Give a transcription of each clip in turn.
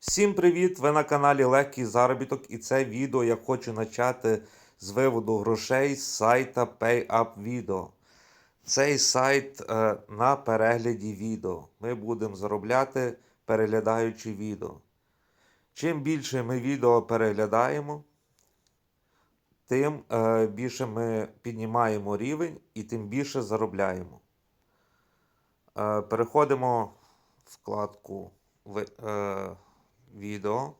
Всім привіт! Ви на каналі Легкий Заробіток і це відео я хочу почати з виводу грошей з сайта PayUp Цей сайт е, на перегляді відео. Ми будемо заробляти переглядаючи відео. Чим більше ми відео переглядаємо, тим е, більше ми піднімаємо рівень і тим більше заробляємо. Е, переходимо в вкладку ви- е, відео.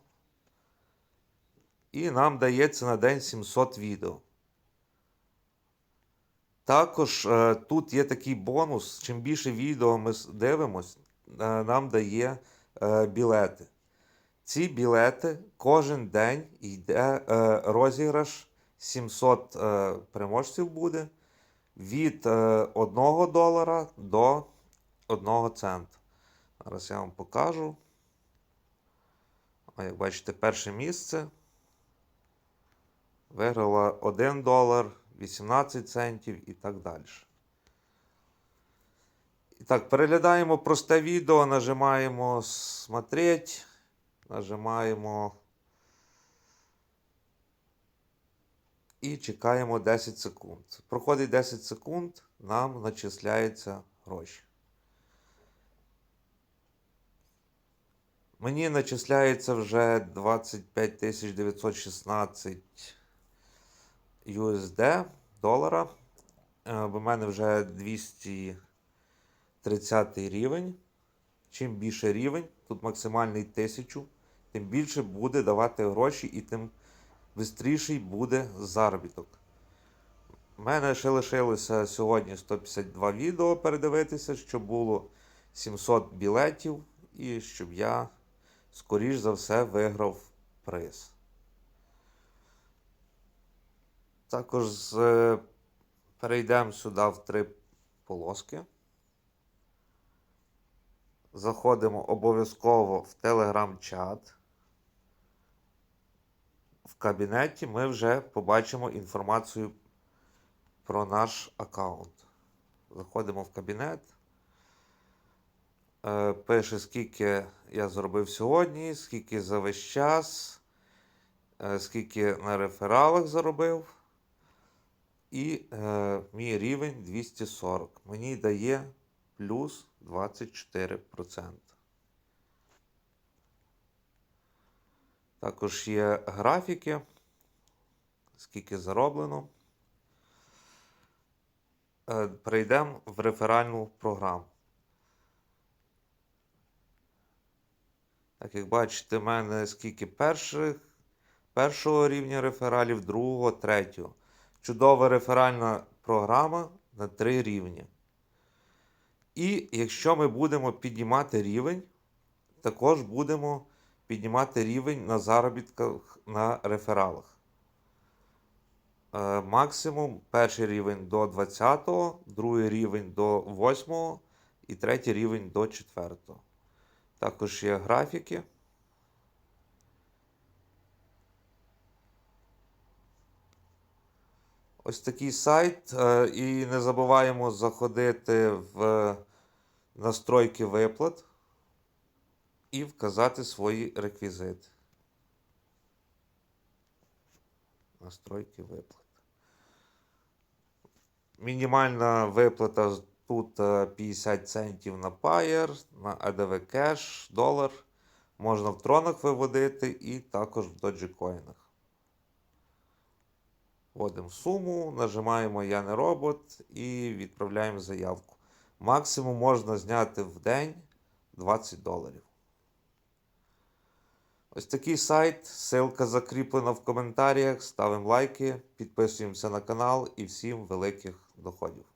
І нам дається на день 700 відео. Також е, тут є такий бонус. Чим більше відео ми дивимось, е, нам дає е, білети. Ці білети кожен день йде розіграш 700 е, переможців буде від е, 1 долара до 1 цента. Зараз я вам покажу. А як бачите, перше місце виграла 1 долар, 18 центів і так далі. І так, переглядаємо просте відео, нажимаємо смотреть, нажимаємо і чекаємо 10 секунд. Проходить 10 секунд, нам начисляються гроші. Мені начисляється вже 25 916 USD долара. Е, В мене вже 230 рівень. Чим більше рівень, тут максимальний 1000, тим більше буде давати гроші і тим швидший буде заробіток. У мене ще лишилося сьогодні 152 відео передивитися, щоб було 700 білетів і щоб я скоріш за все виграв приз. Також з, е, перейдемо сюди в три полоски. Заходимо обов'язково в телеграм-чат. В кабінеті ми вже побачимо інформацію про наш аккаунт. Заходимо в кабінет. Е, Пише, скільки я зробив сьогодні, скільки за весь час, е, скільки на рефералах заробив. І е, мій рівень 240. Мені дає плюс 24%. Також є графіки, скільки зароблено. Е, Перейдемо в реферальну програму. Так як бачите, в мене скільки перших, першого рівня рефералів, другого, третього. Чудова реферальна програма на три рівні. І якщо ми будемо піднімати рівень, також будемо піднімати рівень на заробітках на рефералах. Е, максимум перший рівень до 20, другий рівень до 8 і третій рівень до 4. Також є графіки. Ось такий сайт. е, І не забуваємо заходити в настройки виплат і вказати свої реквізити. Настройки виплат. Мінімальна виплата тут е, 50 центів на Payer, на ADV Cash, долар. Можна в тронах виводити і також в доджикоїнах. Вводимо суму, нажимаємо Я не робот і відправляємо заявку. Максимум можна зняти в день 20 доларів. Ось такий сайт. Ссылка закріплена в коментарях. Ставимо лайки, підписуємося на канал і всім великих доходів.